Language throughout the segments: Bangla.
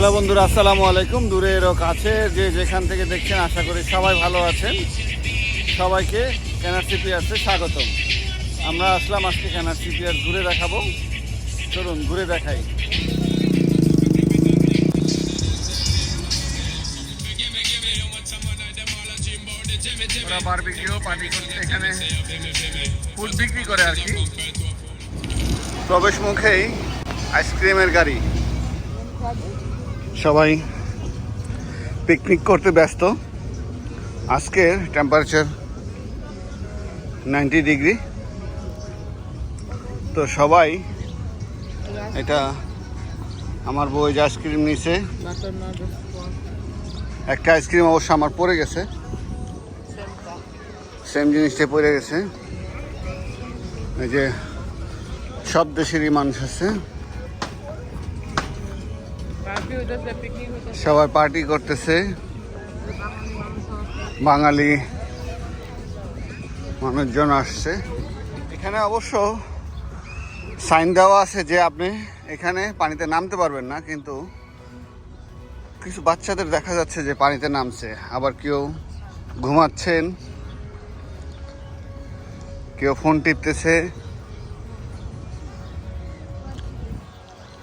হ্যালো বন্ধুরা, আসসালামু আলাইকুম। দূরের ও কাছে যে যেখান থেকে দেখছেন, আশা করি সবাই ভালো আছেন। সবাইকে ক্যানার সিপিয়ার্সে স্বাগতম। আমরা আসলাম আজকে ক্যানার সিপিয়ার্স ঘুরে দেখাবো। চলুন, ঘুরে দেখাই। বিক্রি করে আর প্রবেশ মুখেই আইসক্রিমের গাড়ি। সবাই পিকনিক করতে ব্যস্ত। আজকের টেম্পারেচার নাইনটি ডিগ্রি তো সবাই এটা আমার বই যে আইসক্রিম নিছে একটা আইসক্রিম অবশ্য আমার পড়ে গেছে। সেম জিনিসটা পড়ে গেছে। এই যে সব দেশেরই মানুষ আছে। সবাই পার্টি করতেছে। বাঙালি মানুষজন আসছে। এখানে অবশ্য সাইন দেওয়া আছে যে আপনি এখানে পানিতে নামতে পারবেন না, কিন্তু কিছু বাচ্চাদের দেখা যাচ্ছে যে পানিতে নামছে। আবার কেউ ঘুমাচ্ছেন, কেউ ফোন টিপতেছে,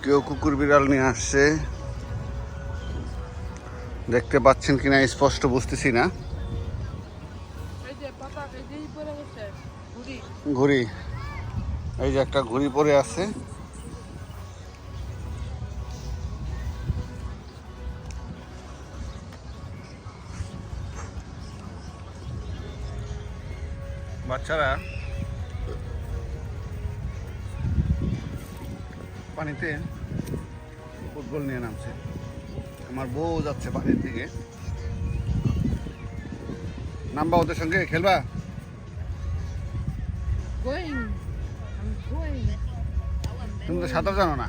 কেউ কুকুর বিড়াল নিয়ে আসছে। দেখতে পাচ্ছেন কিনা, স্পষ্ট বুঝতেছি না। ঘুড়ি। এই যে একটা ঘুড়ি পরে আছে। বাচ্চারা পানিতে ফুটবল নিয়ে নামছে। আমার বউ যাচ্ছে বাড়ির দিকে। নামবা ওদের সঙ্গে খেলবা. তুমি তো সাঁতার জানো না?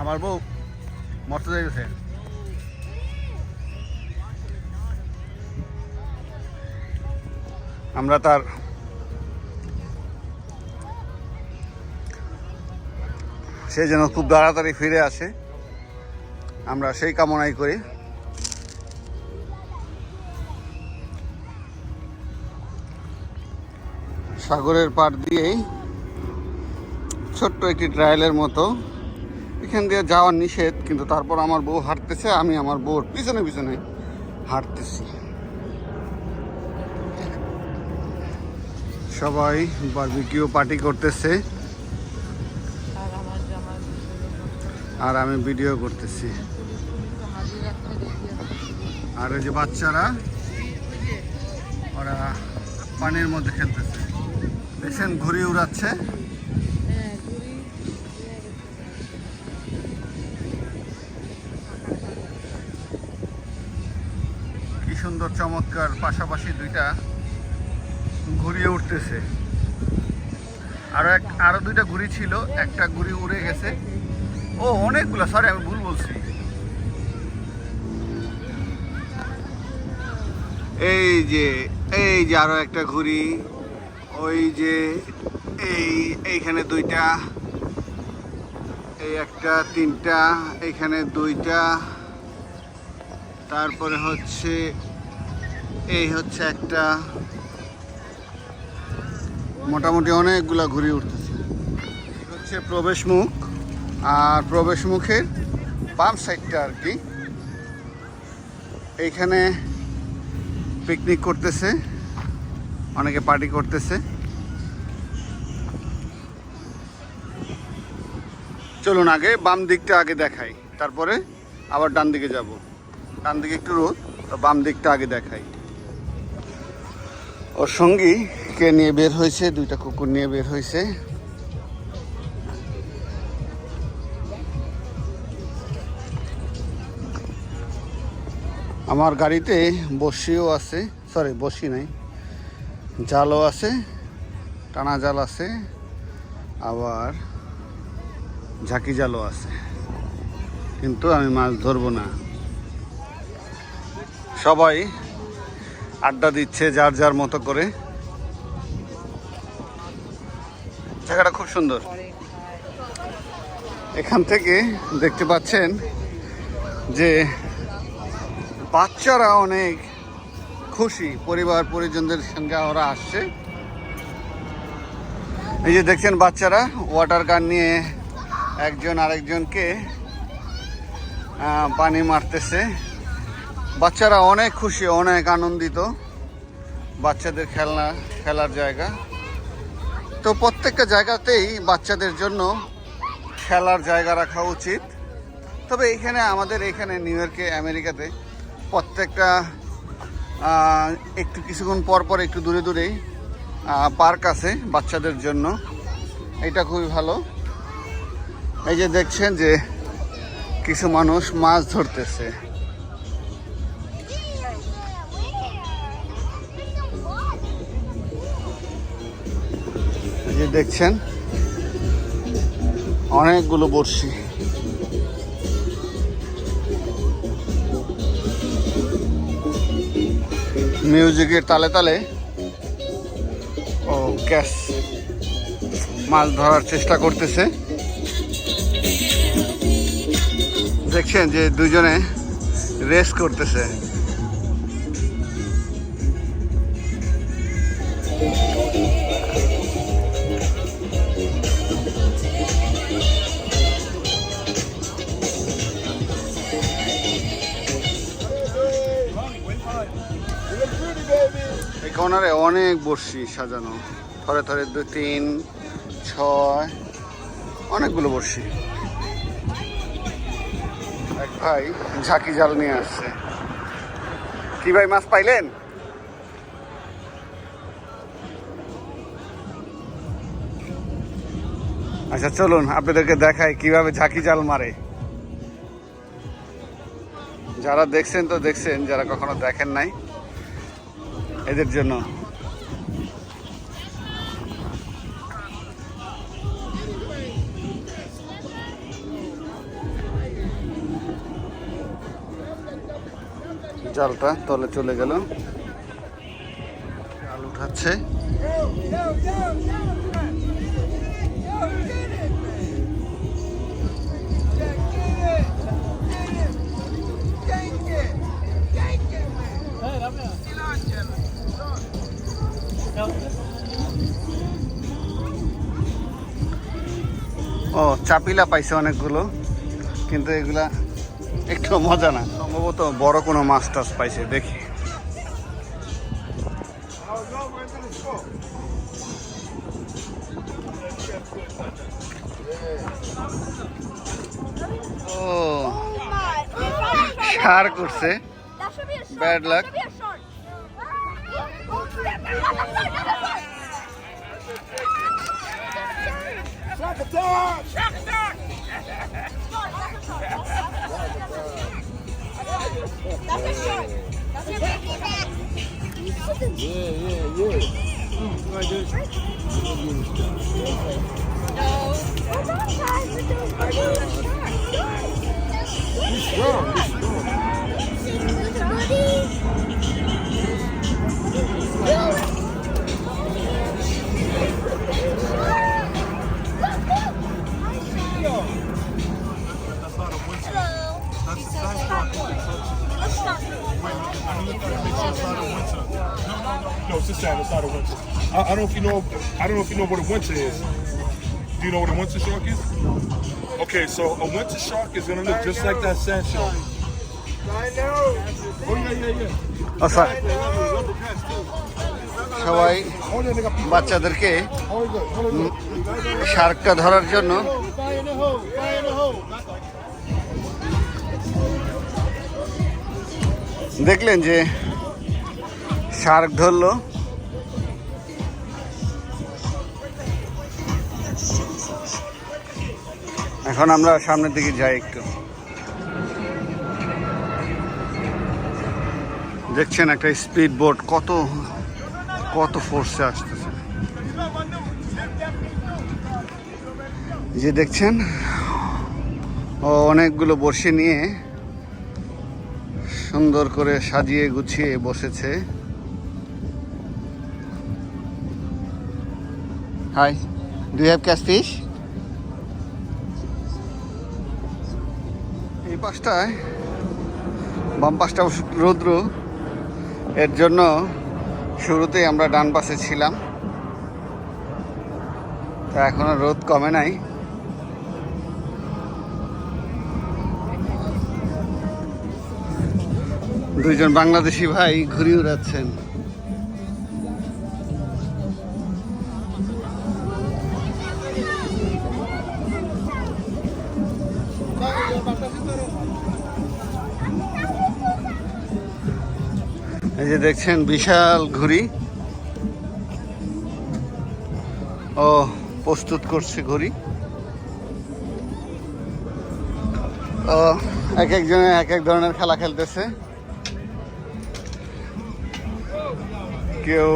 আমার বউ মরতে যাইতেছে। আমরা তার সে যেন খুব তাড়াতাড়ি ফিরে আসে। আমরা সেই কামনাই করি। সাগরের পাড় দিয়েই ছোট্ট একটি ট্রায়ালের মতো এখান দিয়ে যাওয়া নিষেধ, কিন্তু তারপর আমার বউ হাঁটতেছে, আমি আমার বউর পিছনে পিছনে হাঁটতেছি। সবাই বারবিকিউ পার্টি করতেছে। আর আমি ভিডিও করতেছি। আর ওই যে বাচ্চারা, ওরা পানির মধ্যে খেলতেছে। দেখছেন, ঘুড়ি উড়াচ্ছে। কি সুন্দর, চমৎকার। পাশাপাশি দুইটা ঘুরিয়ে উঠতেছে আরও এক, আরও দুইটা ঘুড়ি ছিল, একটা ঘুড়ি উড়ে গেছে। ও, অনেকগুলো সরি আমি ভুল বলছি। এই যে এই যে আরও একটা ঘুড়ি, ওই যে, এই, এইখানে দুইটা, এই একটা, তিনটা, এইখানে দুইটা, তারপরে হচ্ছে, এই হচ্ছে একটা। মোটামুটি অনেকগুলা ঘুরে উঠতেছে। হচ্ছে প্রবেশ মুখ আর প্রবেশ মুখের বাম সাইডটা আর কি। এইখানে পিকনিক করতেছে। অনেকে পার্টি করতেছে। চলুন আগে বাম দিকটা আগে দেখাই। তারপরে আবার ডান দিকে যাব। ডান দিকে একটু রোদ, তো বাম দিকটা আগে দেখাই। ওর সঙ্গী কে নিয়ে বের হয়েছে? দুইটা কুকুর নিয়ে বের হয়েছে। আমার গাড়িতে বসিও আছে সরি বসি নাই। জালও আছে, টানা জাল আছে, আবার ঝাঁকি জালও আছে। কিন্তু আমি মাছ ধরবো না। সবাই আড্ডা দিচ্ছে যার যার মতো করে। জায়গাটা খুব সুন্দর। এখান থেকে দেখতে পাচ্ছেন যে বাচ্চারা অনেক খুশি পরিবার পরিজনদের সঙ্গে ওরা আসছে। এই যে দেখছেন বাচ্চারা ওয়াটার গান নিয়ে একজন আরেকজনকে পানি মারতেছে। বাচ্চারা অনেক খুশি, অনেক আনন্দিত। বাচ্চাদের খেলনা, খেলার জায়গা। তো প্রত্যেকটা জায়গাতেই বাচ্চাদের জন্য খেলার জায়গা রাখা উচিত। তবে এখানে, আমাদের এখানে, নিউ ইয়র্কে, আমেরিকাতে প্রত্যেকটা একটু কিছুক্ষণ পর পর একটু দূরে দূরেই পার্ক আছে বাচ্চাদের জন্য। এটা খুবই ভালো। এই যে দেখছেন যে কিছু মানুষ মাছ ধরতেছে। এই যে দেখছেন, অনেকগুলো বড়শি। মিউজিকের তালে তালে ও গ্যাস মাছ ধরার চেষ্টা করতেছে। দেখছেন যে দুজনে রেস করতেছে। কর্নারে অনেক বড়শি সাজানো। থরে থরে দুই তিন, ছয়, অনেকগুলো বড়শি। এক ভাই ঝাঁকি জাল নিয়ে আসছে। কি ভাই, মাছ পাইলেন? আচ্ছা চলুন, আপনাদেরকে দেখাই কীভাবে ঝাঁকি জাল মারে। যারা দেখছেন তো দেখছেন, যারা কখনো দেখেন নাই এদের জন্য। জালটা তলে চলে গেল। আলু উঠাচ্ছে। ও চাপিলা পাইছে অনেকগুলো কিন্তু এগুলা একটু মজা না। সম্ভবত বড় কোনো মাছ টাছ পাইছে দেখি। ও সার করছে। Bad should Track attack! Track attack! That's a shot. That's your baby back. Yeah, yeah, yeah. Mm, like this. No. We're not guys. We're doing I can look at it, make not a winter. No, no, no. No, it's a sand. It's not a winter. I, I don't know if you know. I don't know if you know what a winter is. Do you know what a winter shark is? Okay, so a winter shark is gonna look just like that sand shark. I know. Oh yeah, yeah, yeah. too. সবাই. বাচ্চাদেরকে. শার্কটা ধরার জন্য দেখলেন যে শার্ক ধরলো। এখন আমরা সামনের দিকে যাই একটু। দেখছেন একটা স্পিড বোট কত কত ফোর্সে আসতেছে। যে দেখছেন, ও অনেকগুলো বসে নিয়ে সুন্দর করে সাজিয়ে গুছিয়ে বসেছে। Hi do have cash fish পাশটায় বাম পাশটা রৌদ্র। এর জন্য শুরুতেই আমরা ডান পাশে ছিলাম। তা এখনও রোদ কমে নাই। দুইজন বাংলাদেশি ভাই ঘুরে উড়াচ্ছেন। এই যে দেখছেন, বিশাল ঘুড়ি। ও, প্রস্তুত করছে ঘুড়ি। ও, এক একজনে এক এক ধরনের খেলা খেলতেছে। কেউ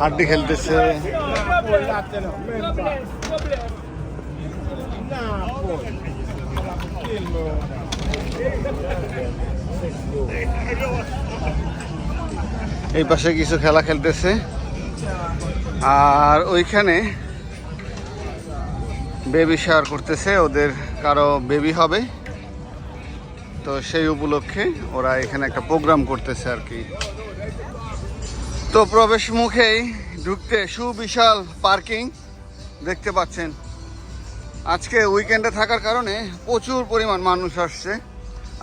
হাড্ডি খেলতেছে। এই পাশে কিছু খেলা খেলতেছে। আর ওইখানে বেবি শেয়ার করতেছে, ওদের কারও বেবি হবে। তো সেই উপলক্ষে ওরা এখানে একটা প্রোগ্রাম করতেছে আর কি। তো প্রবেশ মুখেই ঢুকতে সুবিশাল পার্কিং দেখতে পাচ্ছেন। আজকে উইকেন্ডে থাকার কারণে প্রচুর পরিমাণ মানুষ আসছে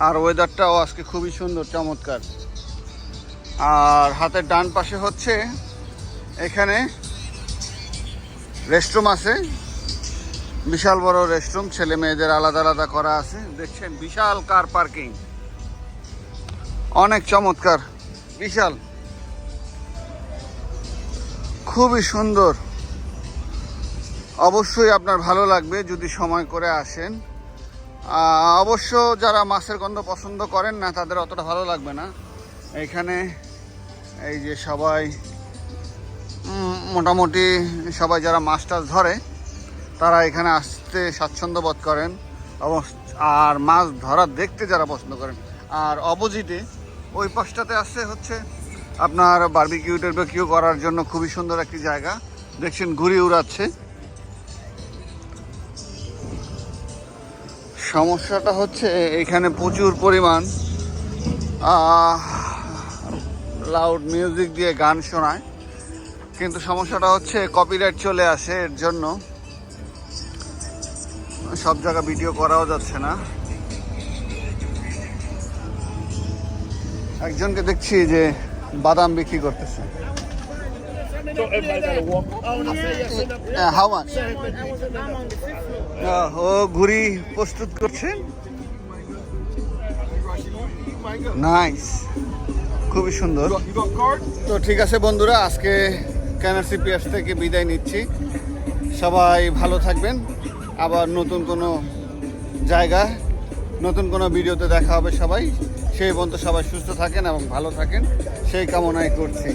আর ওয়েদারটাও আজকে খুবই সুন্দর, চমৎকার। আর হাতের ডান পাশে হচ্ছে এখানে রেস্টরুম আছে। বিশাল বড় রেস্টরুম ছেলে মেয়েদের আলাদা আলাদা করা আছে। দেখছেন, বিশাল কার পার্কিং অনেক চমৎকার, বিশাল। খুবই সুন্দর। অবশ্যই আপনার ভালো লাগবে যদি সময় করে আসেন। অবশ্য যারা মাছের গন্ধ পছন্দ করেন না, তাদের অতটা ভালো লাগবে না। এখানে এই যে সবাই মোটামুটি সবাই যারা মাছ টাছ ধরে তারা এখানে আসতে স্বাচ্ছন্দ্য বোধ করেন আর মাছ ধরা দেখতে যারা পছন্দ করেন। আর অপোজিটে ওই পাশটাতে আসছে হচ্ছে আপনার বার্বিকিউ টার্বিকিউ করার জন্য খুবই সুন্দর একটি জায়গা। দেখছেন ঘুরি উড়াচ্ছে। সমস্যাটা হচ্ছে এখানে প্রচুর পরিমাণ লাউড মিউজিক দিয়ে গান শোনায়। কিন্তু সমস্যাটা হচ্ছে কপিরাইট চলে আসে এর জন্য। সব জায়গা ভিডিও করাও যাচ্ছে না। একজনকে দেখছি যে বাদাম বিক্রি করতেছে। gotta walk. ও ঘুড়ি প্রস্তুত করছেন নাইস খুবই সুন্দর? তো ঠিক আছে বন্ধুরা, আজকে ক্যানার্সি পিয়াস থেকে বিদায় নিচ্ছি। সবাই ভালো থাকবেন। আবার নতুন কোনো জায়গা, নতুন কোনো ভিডিওতে দেখা হবে সবাই। সেই পর্যন্ত সবাই সুস্থ থাকেন এবং ভালো থাকেন। সেই কামনাই করছি।